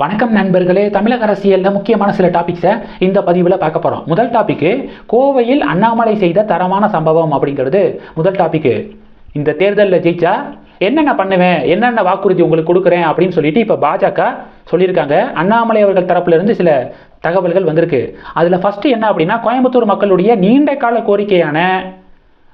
வணக்கம் நண்பர்களே தமிழக அரசியலில் முக்கியமான சில டாபிக்ஸை இந்த பதிவில் பார்க்க போகிறோம் முதல் டாபிக்கு கோவையில் அண்ணாமலை செய்த தரமான சம்பவம் அப்படிங்கிறது. முதல் டாபிக்கு இந்த தேர்தலில் ஜெயிச்சா என்னென்ன பண்ணுவேன் என்னென்ன வாக்குறுதி உங்களுக்கு கொடுக்குறேன் அப்படின்னு சொல்லிட்டு இப்போ பாஜக சொல்லியிருக்காங்க. அண்ணாமலை அவர்கள் தரப்புலேருந்து சில தகவல்கள் வந்திருக்கு. அதில் ஃபஸ்ட்டு என்ன அப்படின்னா கோயம்புத்தூர் மக்களுடைய நீண்ட கால கோரிக்கையான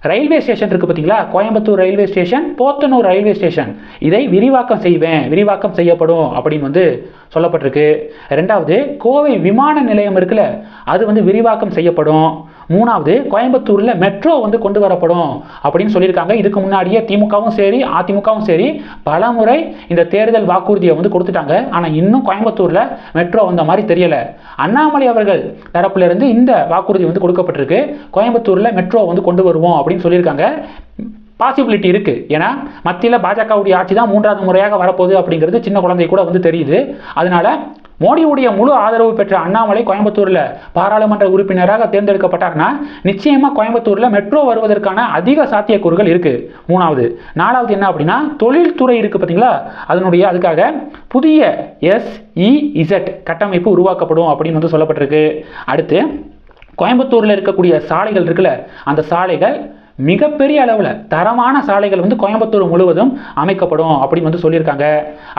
ரயில்வே ஸ்டேஷன் இருக்குது பார்த்தீங்களா? Coimbatore railway station Podanur railway station. இதை விரிவாக்கம் செய்வேன். விரிவாக்கம் செய்யப்படும் அப்படின்னு வந்து சொல்லப்பட்டிருக்கு. ரெண்டாவது கோவை விமான நிலையம் இருக்குல்ல அது வந்து விரிவாக்கம் செய்யப்படும். மூணாவது கோயம்புத்தூரில் மெட்ரோ வந்து கொண்டு வரப்படும் அப்படின்னு சொல்லியிருக்காங்க. இதுக்கு முன்னாடியே திமுகவும் சரி அதிமுகவும் சரி பல முறை இந்த தேர்தல் வாக்குறுதியை வந்து கொடுத்துட்டாங்க. ஆனால் இன்னும் கோயம்புத்தூரில் மெட்ரோ வந்த மாதிரி தெரியலை. அண்ணாமலை அவர்கள் தரப்புலேருந்து இந்த வாக்குறுதி வந்து கொடுக்கப்பட்டிருக்கு. கோயம்புத்தூரில் மெட்ரோ வந்து கொண்டு வருவோம் அப்படின்னு சொல்லியிருக்காங்க. பாசிபிலிட்டி இருக்குது ஏன்னா மத்தியில் பாஜகவுடைய ஆட்சி தான் மூன்றாவது முறையாக வரப்போகுது அப்படிங்கிறது சின்ன குழந்தை கூட வந்து தெரியுது. அதனால மோடியுடைய முழு ஆதரவு பெற்ற அண்ணாமலை கோயம்புத்தூரில் பாராளுமன்ற உறுப்பினராக தேர்ந்தெடுக்கப்பட்டார்னா நிச்சயமாக கோயம்புத்தூரில் மெட்ரோ வருவதற்கான அதிக சாத்தியக்கூறுகள் இருக்குது மூணாவது. நாலாவது என்ன அப்படின்னா தொழில்துறை இருக்குது பார்த்தீங்களா? அதனுடைய அதுக்காக புதிய எஸ்இஇசட் கட்டமைப்பு உருவாக்கப்படும் அப்படின்னு வந்து சொல்லப்பட்டிருக்கு. அடுத்து கோயம்புத்தூரில் இருக்கக்கூடிய சாலைகள் இருக்குல்ல அந்த சாலைகள் மிகப்பெரிய அளவில் தரமான சாலைகள் வந்து கோயம்புத்தூர் முழுவதும் அமைக்கப்படும் அப்படின்னு வந்து சொல்லியிருக்காங்க.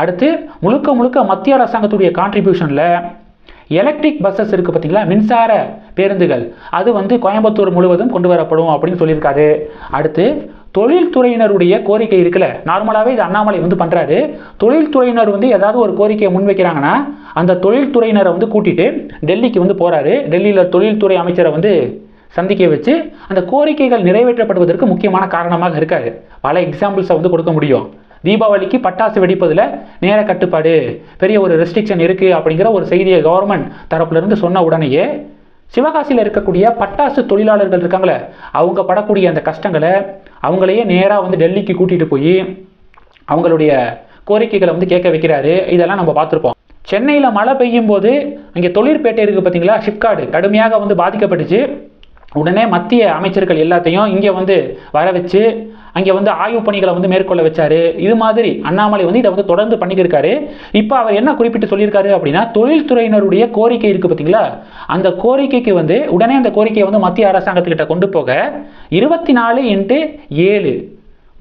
அடுத்து முழுக்க முழுக்க மத்திய அரசாங்கத்துடைய கான்ட்ரிபியூஷனில் எலக்ட்ரிக் பஸ்ஸஸ் இருக்குது பார்த்தீங்களா மின்சார பேருந்துகள். அது வந்து கோயம்புத்தூர் முழுவதும் கொண்டு வரப்படும் அப்படின்னு சொல்லியிருக்காரு. அடுத்து தொழில்துறையினருடைய கோரிக்கை இருக்குல்ல? நார்மலாகவே இது அண்ணாமலை வந்து பண்ணுறாரு தொழில்துறையினர் வந்து ஏதாவது ஒரு கோரிக்கையை முன்வைக்கிறாங்கன்னா அந்த தொழில்துறையினரை வந்து கூட்டிகிட்டு டெல்லிக்கு வந்து போகிறாரு டெல்லியில் தொழில்துறை அமைச்சரை வந்து சந்திக்க வச்சு அந்த கோரிக்கைகள் நிறைவேற்றப்படுவதற்கு முக்கியமான காரணமாக இருக்காரு. பல எக்ஸாம்பிள்ஸை வந்து கொடுக்க முடியும். தீபாவளிக்கு பட்டாசு வெடிப்பதில் நேர கட்டுப்பாடு பெரிய ஒரு ரெஸ்ட்ரிக்ஷன் இருக்குது அப்படிங்கிற ஒரு செய்தியை கவர்மெண்ட் தரப்புலேருந்து சொன்ன உடனேயே சிவகாசியில் இருக்கக்கூடிய பட்டாசு தொழிலாளர்கள் இருக்காங்களே அவங்க படக்கூடிய அந்த கஷ்டங்களை அவங்களையே நேராக வந்து டெல்லிக்கு கூட்டிகிட்டு போய் அவங்களுடைய கோரிக்கைகளை வந்து கேட்க வைக்கிறாரு. இதெல்லாம் நம்ம பார்த்துருப்போம். சென்னையில் மழை பெய்யும் போது இங்கே தொழிற்பேட்டை இருக்குது பார்த்தீங்களா ஷிப்காடு கடுமையாக வந்து பாதிக்கப்பட்டுச்சு. உடனே மத்திய அமைச்சர்கள் எல்லாத்தையும் இங்கே வந்து வர வச்சு அங்கே வந்து ஆய்வு பணிகளை வந்து மேற்கொள்ள வச்சாரு. இது மாதிரி அண்ணாமலை வந்து இதை வந்து தொடர்ந்து பண்ணிக்கிருக்காரு. இப்போ அவர் என்ன குறிப்பிட்டு சொல்லியிருக்காரு அப்படின்னா தொழில்துறையினருடைய கோரிக்கை இருக்குது பார்த்தீங்களா அந்த கோரிக்கைக்கு வந்து உடனே அந்த கோரிக்கையை வந்து மத்திய அரசாங்கத்துக்கிட்ட கொண்டு போக இருபத்தி நாலு இன்ட்டு ஏழு.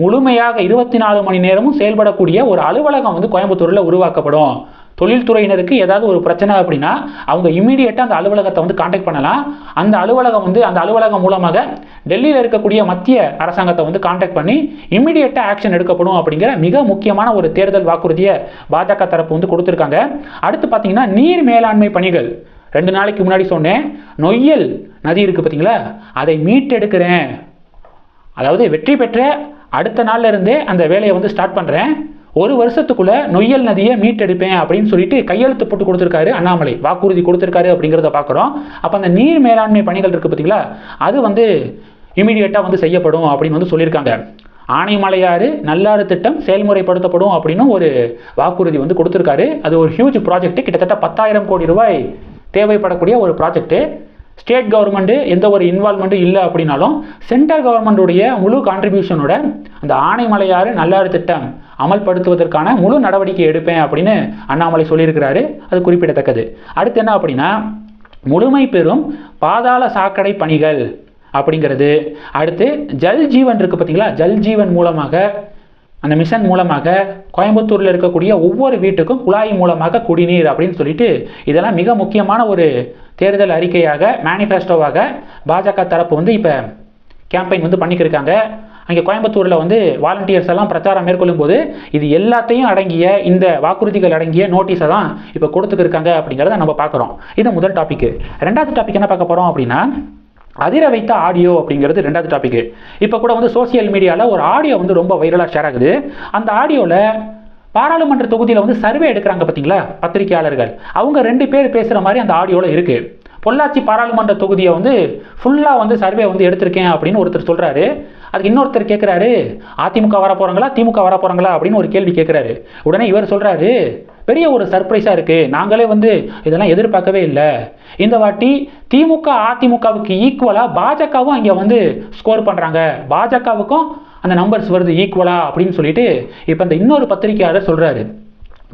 முழுமையாக இருபத்தி நாலு மணி நேரமும் செயல்படக்கூடிய ஒரு அலுவலகம் வந்து கோயம்புத்தூரில் உருவாக்கப்படும். தொழில்துறையினருக்கு ஏதாவது ஒரு பிரச்சனை அப்படின்னா அவங்க இமீடியட்டாக அந்த அலுவலகத்தை வந்து காண்டாக்ட் பண்ணலாம். அந்த அலுவலகம் வந்து அந்த அலுவலகம் மூலமாக டெல்லியில் இருக்கக்கூடிய மத்திய அரசாங்கத்தை வந்து காண்டாக்ட் பண்ணி இமீடியட்டாக ஆக்ஷன் எடுக்கப்படும் அப்படிங்கிற மிக முக்கியமான ஒரு தேர்தல் வாக்குறுதியை பாஜக தரப்பு வந்து கொடுத்துருக்காங்க. அடுத்து பார்த்தீங்கன்னா நீர் மேலாண்மை பணிகள். ரெண்டு நாளைக்கு முன்னாடி சொன்னேன். நொய்யல் நதி இருக்குது பார்த்தீங்களா அதை மீட்டெடுக்கிறேன். அதாவது வெற்றி பெற்ற அடுத்த நாள்லேருந்தே அந்த வேலையை வந்து ஸ்டார்ட் பண்ணுறேன் ஒரு வருஷத்துக்குள்ள நொய்யல் நதியை மீட்டெடுப்பேன் அப்படின்னு சொல்லிட்டு கையெழுத்து போட்டு கொடுத்துருக்காரு அண்ணாமலை வாக்குறுதி கொடுத்துருக்காரு அப்படிங்கிறத பார்க்குறோம். அப்போ அந்த நீர் மேலாண்மை பணிகள் இருக்குது பார்த்தீங்களா அது வந்து இமீடியட்டாக வந்து செய்யப்படும் அப்படின்னு வந்து சொல்லியிருக்காங்க. ஆனைமலையாறு நல்லாறு திட்டம் செயல்முறைப்படுத்தப்படும் அப்படின்னு ஒரு வாக்குறுதி வந்து கொடுத்துருக்காரு. அது ஒரு ஹியூஜ் ப்ராஜெக்ட் கிட்டத்தட்ட பத்தாயிரம் கோடி ரூபாய் தேவைப்படக்கூடிய ஒரு ப்ராஜெக்ட்டு ஸ்டேட் கவர்மெண்ட்டு எந்த ஒரு இன்வால்மெண்ட்டும் இல்லை அப்படின்னாலும் சென்ட்ரல் கவர்மெண்ட்டுடைய முழு கான்ட்ரிபியூஷனோட அந்த ஆனைமலையாறு நல்லாறு திட்டம் அமல்படுத்துவதற்கான முழு நடவடிக்கை எடுப்பேன் அப்படின்னு அண்ணாமலை சொல்லியிருக்கிறாரு. அது குறிப்பிடத்தக்கது. அடுத்து என்ன அப்படின்னா முழுமை பெறும் பாதாள சாக்கடை பணிகள் அப்படிங்கிறது. அடுத்து ஜல் ஜீவன் இருக்குது பார்த்தீங்களா? ஜல் ஜீவன் மூலமாக அந்த மிஷன் மூலமாக கோயம்புத்தூரில் இருக்கக்கூடிய ஒவ்வொரு வீட்டுக்கும் குழாய் மூலமாக குடிநீர் அப்படின்னு சொல்லிட்டு இதெல்லாம் மிக முக்கியமான ஒரு தேர்தல் அறிக்கையாக மேனிஃபெஸ்டோவாக பாஜக தரப்பு வந்து இப்போ கேம்பெயின் வந்து பண்ணிக்கிருக்காங்க. அங்கே கோயம்புத்தூரில் வந்து வாலண்டியர்ஸ் எல்லாம் பிரச்சாரம் மேற்கொள்ளும் போது இது எல்லாத்தையும் அடங்கிய இந்த வாக்குறுதிகள் அடங்கிய நோட்டீஸை தான் இப்போ கொடுத்துக்கிருக்காங்க அப்படிங்கிறத நம்ம பார்க்குறோம். இது முதல் டாபிக் ரெண்டாவது டாபிக் என்ன பார்க்க போகிறோம் அப்படின்னா அதிர வைத்த ஆடியோ அப்படிங்கிறது ரெண்டாவது டாபிக் இப்போ கூட வந்து சோசியல் மீடியாவில் ஒரு ஆடியோ வந்து ரொம்ப வைரலாக ஷேர் ஆகுது. அந்த ஆடியோவில் பாராளுமன்ற தொகுதியில் வந்து சர்வே எடுக்கிறாங்க பார்த்தீங்களா பத்திரிகையாளர்கள். அவங்க ரெண்டு பேர் பேசுகிற மாதிரி அந்த ஆடியோவில் இருக்குது பொள்ளாச்சி பாராளுமன்ற தொகுதியை வந்து ஃபுல்லாக வந்து சர்வே வந்து எடுத்திருக்கேன் அப்படின்னு ஒருத்தர் சொல்கிறாரு அதுக்கு இன்னொருத்தர் கேட்குறாரு அதிமுக வர போகிறாங்களா திமுக வர போகிறாங்களா அப்படின்னு ஒரு கேள்வி கேட்குறாரு உடனே இவர் சொல்கிறாரு பெரிய ஒரு சர்ப்ரைஸாக இருக்குது நாங்களே வந்து இதெல்லாம் எதிர்பார்க்கவே இல்லை. இந்த வாட்டி திமுக அதிமுகவுக்கு ஈக்குவலாக பாஜகவும் இங்கே வந்து ஸ்கோர் பண்ணுறாங்க பாஜகவுக்கும் அந்த நம்பர்ஸ் வருது ஈக்குவலா அப்படின்னு சொல்லிட்டு இப்போ இந்த இன்னொரு பத்திரிக்கையாளர் சொல்கிறாரு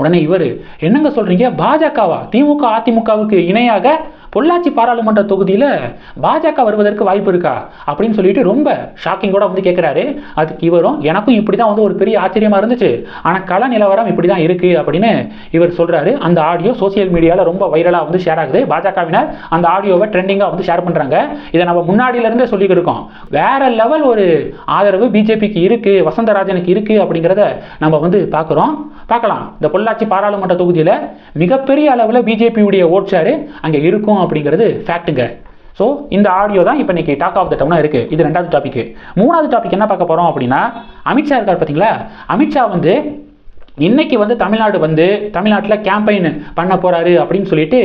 உடனே இவர் என்னங்க சொல்கிறீங்க பாஜகவா? திமுக அதிமுகவுக்கு இணையாக பொள்ளாச்சி பாராளுமன்ற தொகுதியில் பாஜக வருவதற்கு வாய்ப்பு இருக்கா அப்படின்னு சொல்லிட்டு ரொம்ப ஷாக்கிங்கோட வந்து கேட்குறாரு அதுக்கு இவரும் எனக்கும் இப்படி தான் வந்து ஒரு பெரிய ஆச்சரியமாக இருந்துச்சு. ஆனால் கள நிலவரம் இப்படி தான் இருக்குது அப்படின்னு இவர் சொல்கிறாரு அந்த ஆடியோ சோசியல் மீடியாவில் ரொம்ப வைரலாக வந்து ஷேர் ஆகுது. பாஜகவினர் அந்த ஆடியோவை ட்ரெண்டிங்காக வந்து ஷேர் பண்ணுறாங்க இதை நம்ம முன்னாடியிலேருந்தே சொல்லிக்கிருக்கோம் வேற லெவல் ஒரு ஆதரவு பிஜேபிக்கு இருக்குது வசந்தராஜனுக்கு இருக்குது அப்படிங்கிறத நம்ம வந்து பார்க்குறோம். பார்க்கலாம். இந்த பொள்ளாச்சி பாராளுமன்ற தொகுதியில் மிகப்பெரிய அளவில் பிஜேபியுடைய ஓட்சாரு அங்கே இருக்கும் அப்படிங்கிறது ஃபேக்ட்டுங்க ஸோ இந்த ஆடியோ தான் இப்போ இன்னைக்கு டாக் ஆஃப் த டவுனாக இருக்குது இது ரெண்டாவது டாபிக் மூணாவது டாபிக் என்ன பார்க்க போகிறோம் அப்படின்னா அமித்ஷா இருக்கார் பார்த்தீங்களா? அமித்ஷா வந்து இன்னைக்கு வந்து தமிழ்நாடு வந்து தமிழ்நாட்டில் கேம்பெயின் பண்ண போகிறாரு அப்படின்னு சொல்லிட்டு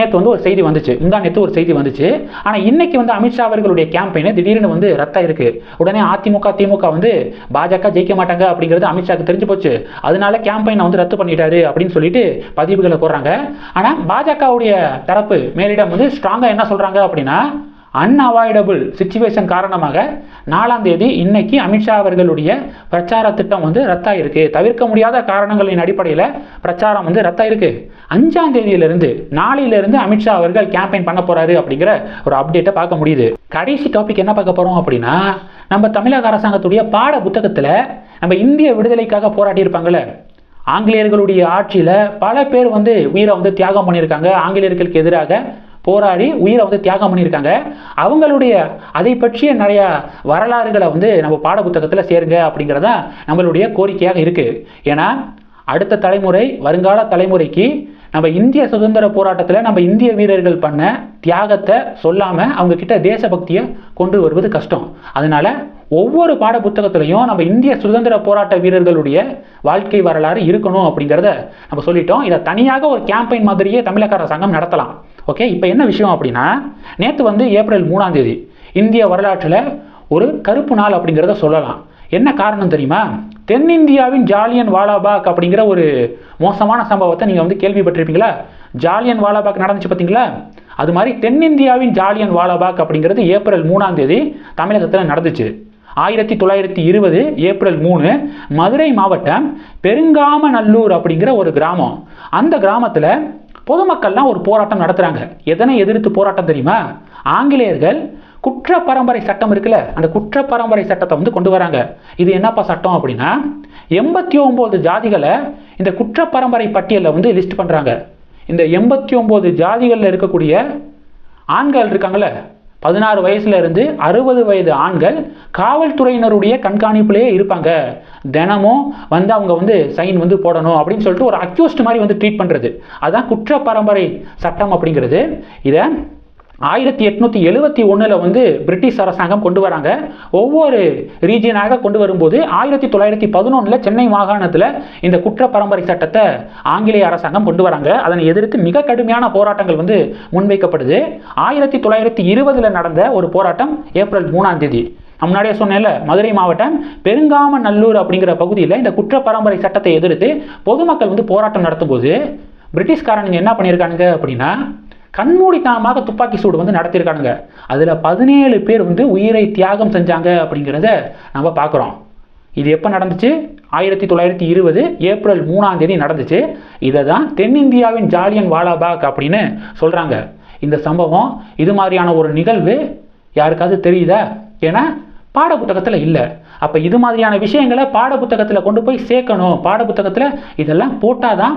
நேற்று வந்து ஒரு செய்தி வந்துச்சு. முந்தா நேற்று ஒரு செய்தி வந்துச்சு. ஆனால் இன்னைக்கு வந்து அமித்ஷா அவர்களுடைய கேம்பெயின் திடீர்னு வந்து ரத்தம் இருக்கு. உடனே அதிமுக திமுக வந்து பாஜக ஜெயிக்க மாட்டாங்க அப்படிங்கிறது அமித்ஷாக்கு தெரிஞ்சு போச்சு. அதனால கேம்பெயினை வந்து ரத்து பண்ணிட்டாரு அப்படின்னு சொல்லிட்டு பதிவுகளை போடுறாங்க. ஆனால் பாஜகவுடைய தரப்பு மேலிடம் வந்து ஸ்ட்ராங்காக என்ன சொல்றாங்க அப்படின்னா அன்அவாய்டபுள் சுச்சுவேஷன் காரணமாக நாலாம் தேதி இன்னைக்கு அமித்ஷா அவர்களுடைய பிரச்சார திட்டம் வந்து ரத்தாயிருக்கு. தவிர்க்க முடியாத காரணங்களின் அடிப்படையில் பிரச்சாரம் வந்து ரத்தாயிருக்கு. அஞ்சாம் தேதியிலிருந்து நாளையிலிருந்து அமித்ஷா அவர்கள் கேம்பெயின் பண்ண போறாரு அப்படிங்கிற ஒரு அப்டேட்டை பார்க்க முடியுது. கடைசி டாபிக் என்ன பார்க்க போறோம் அப்படின்னா நம்ம தமிழக அரசாங்கத்துடைய பாட புத்தகத்தில் நம்ம இந்திய விடுதலைக்காக போராடியிருப்பாங்கல்ல ஆங்கிலேயர்களுடைய ஆட்சியில் பல பேர் வந்து உயிரை வந்து தியாகம் பண்ணியிருக்காங்க. ஆங்கிலேயர்களுக்கு எதிராக போராடி உயிரை வந்து தியாகம் பண்ணியிருக்காங்க. அவங்களுடைய அதை பற்றிய நிறைய வரலாறுகளை வந்து நம்ம பாட புத்தகத்தில் சேருங்க அப்படிங்கிறதா நம்மளுடைய கோரிக்கையாக இருக்குது ஏன்னா அடுத்த தலைமுறை வருங்கால தலைமுறைக்கு நம்ம இந்திய சுதந்திர போராட்டத்தில் நம்ம இந்திய வீரர்கள் பண்ண தியாகத்தை சொல்லாமல் அவங்க கிட்ட தேசபக்தியை கொண்டு வருவது கஷ்டம். அதனால ஒவ்வொரு பாட புத்தகத்திலையும் நம்ம இந்திய சுதந்திர போராட்ட வீரர்களுடைய வாழ்க்கை வரலாறு இருக்கணும் அப்படிங்கிறத நம்ம சொல்லிட்டோம். இதை தனியாக ஒரு கேம்பெயின் மாதிரியே தமிழக அரசாங்கம் நடத்தலாம். ஓகே இப்போ என்ன விஷயம் அப்படின்னா நேற்று வந்து ஏப்ரல் மூணாம் தேதி இந்திய வரலாற்றில் ஒரு கருப்பு நாள் அப்படிங்கிறத சொல்லலாம். என்ன காரணம் தெரியுமா? தென்னிந்தியாவின் ஜாலியன் வாலாபாக் அப்படிங்கிற ஒரு மோசமான சம்பவத்தை நீங்கள் வந்து கேள்விப்பட்டிருப்பீங்களா? ஜாலியன் வாலாபாக் நடந்துச்சு பார்த்தீங்களா? அது மாதிரி தென்னிந்தியாவின் ஜாலியன் வாலாபாக் அப்படிங்கிறது ஏப்ரல் மூணாம் தேதி தமிழகத்தில் நடந்துச்சு. ஆயிரத்தி தொள்ளாயிரத்தி இருபது ஏப்ரல் மூணு மதுரை மாவட்டம் பெருங்காமநல்லூர் அப்படிங்கிற ஒரு கிராமம். அந்த கிராமத்தில் பொதுமக்கள்லாம் ஒரு போராட்டம் நடத்துகிறாங்க எதனை எதிர்த்து போராட்டம் தெரியுமா? ஆங்கிலேயர்கள் குற்ற பரம்பரை சட்டம் இருக்குல்ல அந்த குற்ற பரம்பரை சட்டத்தை வந்து கொண்டு வராங்க. இது என்னப்பா சட்டம் அப்படின்னா எண்பத்தி ஒம்பது ஜாதிகளை இந்த குற்ற பரம்பரை பட்டியலில் வந்து லிஸ்ட் பண்ணுறாங்க இந்த எண்பத்தி ஒம்பது ஜாதிகளில் இருக்கக்கூடிய ஆண்கள் இருக்காங்கல்ல பதினாறு வயசுல இருந்து அறுபது வயது ஆண்கள் காவல்துறையினருடைய கண்காணிப்புலேயே இருப்பாங்க. தினமும் வந்து அவங்க வந்து சைன் வந்து போடணும் அப்படின்னு சொல்லிட்டு ஒரு அக்யூஸ்ட் மாதிரி வந்து ட்ரீட் பண்ணுறது அதுதான் குற்ற பரம்பரை சட்டம் அப்படிங்கிறது. இதை ஆயிரத்தி எட்நூற்றி எழுவத்தி ஒன்றில் வந்து பிரிட்டிஷ் அரசாங்கம் கொண்டு வராங்க. ஒவ்வொரு ரீஜியனாக கொண்டு வரும்போது ஆயிரத்தி தொள்ளாயிரத்தி பதினொன்றில் சென்னை மாகாணத்தில் இந்த குற்ற பரம்பரை சட்டத்தை ஆங்கிலேய அரசாங்கம் கொண்டு வராங்க. அதனை எதிர்த்து மிக கடுமையான போராட்டங்கள் வந்து முன்வைக்கப்படுது. ஆயிரத்தி தொள்ளாயிரத்தி இருபதில் நடந்த ஒரு போராட்டம் ஏப்ரல் மூணாம் தேதி. முன்னாடியே சொன்னேன்ல மதுரை மாவட்டம் பெருங்காமநல்லூர் அப்படிங்கிற பகுதியில் இந்த குற்ற பரம்பரை சட்டத்தை எதிர்த்து பொதுமக்கள் வந்து போராட்டம் நடத்தும்போது பிரிட்டிஷ்காரனுங்க என்ன பண்ணியிருக்கானுங்க அப்படின்னா கண்மூடித்தனமாக துப்பாக்கி சூடு வந்து நடத்தியிருக்கானுங்க. அதில் பதினேழு பேர் வந்து உயிரை தியாகம் செஞ்சாங்க அப்படிங்கிறத நம்ம பார்க்குறோம். இது எப்போ நடந்துச்சு? ஆயிரத்தி தொள்ளாயிரத்தி இருபது ஏப்ரல் மூணாம் தேதி நடந்துச்சு. இதை தான் தென்னிந்தியாவின் ஜாலியன் வாலாபாக் அப்படின்னு சொல்கிறாங்க இந்த சம்பவம் இது மாதிரியான ஒரு நிகழ்வு யாருக்காவது தெரியுதா? ஏன்னா பாட புத்தகத்தில் இல்லை. அப்போ இது மாதிரியான விஷயங்களை பாட புத்தகத்தில் கொண்டு போய் சேர்க்கணும். பாட புத்தகத்தில் இதெல்லாம் போட்டால் தான்